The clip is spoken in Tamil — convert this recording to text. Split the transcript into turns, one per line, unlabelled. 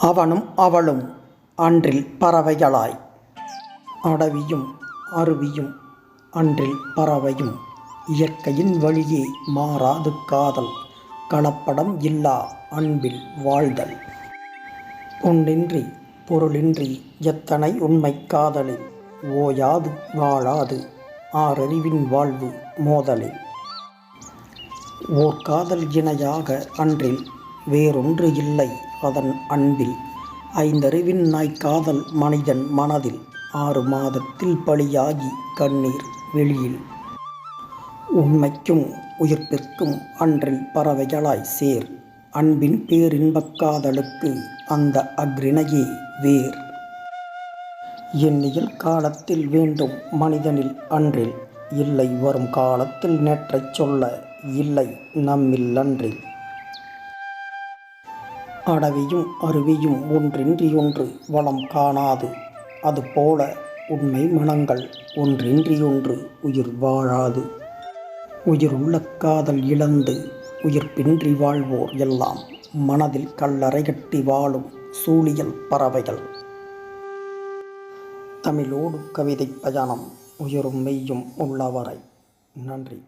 அவனும் அவளும் அன்றில் பறவைகளாய் அடவியும் அருவியும் அன்றில் பறவையும் இயற்கையின் வழியே மாறாது காதல் கலப்படம் இல்லா அன்பில் வாழ்தல். பொன்னின்றி பொருளின்றி எத்தனை உண்மை காதலில் ஓயாது வாழாது ஆறறிவின் வாழ்வு மோதலில். ஓர் காதல் இணையாக அன்றில் வேறொன்று இல்லை அதன் அன்பில். ஐந்தறிவின் நாய்க்காதல் மனிதன் மனதில் ஆறு மாதத்தில் பலியாகி கண்ணீர் வெளியில். உண்மைக்கும் உயிர்ப்பிற்கும் அன்றில் பறவைகளாய் சேர். அன்பின் பேரின்பக்காதலுக்கு அந்த அக்ரிணையே வேர். எண்ணியல் காலத்தில் வேண்டும் மனிதனில் அன்றில். இல்லை வரும் காலத்தில் நேற்றைச் சொல்ல இல்லை நம்மில் அன்றில். அடவியும் அருவியும் ஒன்றின்றி ஒன்று வளம் காணாது. அதுபோல உண்மை மனங்கள் ஒன்றின்றி ஒன்று உயிர் வாழாது. உயிருள்ள காதல் இழந்து உயிர்ப்பின்றி வாழ்வோர் எல்லாம் மனதில் கல்லறை கட்டி வாழும் சூழியல் பறவைகள். தமிழோடு கவிதை பயணம் உயிரும் மெய்யும் உள்ளவரை நன்றி.